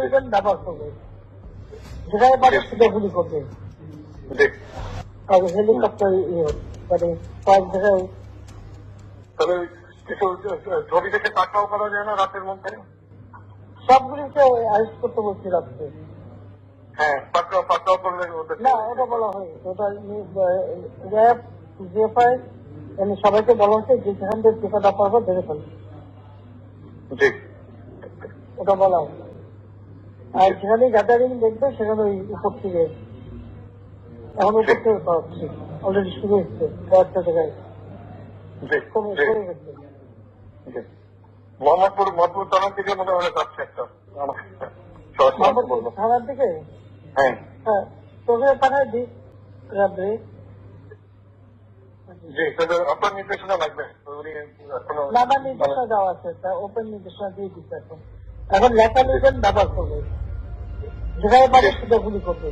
নেবেন ব্যবহার করবে যেখানে পারে সেটা গুলি করবে। আর হেলিকপ্টার ইয়ে মানে জায়গায় তবে কিছু ছবি দেখে টাকাও করা যায় না রাতের মধ্যে? সবগুলিকে আরেস্ট করতে বলছি রাত্রে। হ্যাঁ পাকড়াও পাকড়াও করলে না ওটা বলা হয় ওটা র্যাব জিএফআই এমনি সবাইকে বলা হচ্ছে যে যেখান থেকে টিকাটা পারব ধরে ফেলবে। ওটা বলা হয় আর যেখানে গ্যাদারিং দেখবে সেখানে ওই উপর থেকে এখন উপর থেকে পাচ্ছি অলরেডি শুরু হচ্ছে কয়েকটা জায়গায়। মোহাম্মদপুর মোহাম্মদপুর থানার মনে হয় যাচ্ছে একটা। সরাসরি বলব মোহাম্মদপুর থানার দিকে? হ্যাঁ। হ্যাঁ। তোকে পাঠায় দিই রাত্রে। জি আপনার নির্দেশনা লাগবে। নির্দেশনা দেওয়া আছে ওপেন নির্দেশনা দিয়ে দিচ্ছে এখন। এখন লেখা নেবেন ব্যবহার করবে। যেখানে পারে সেটা গুলি করবে।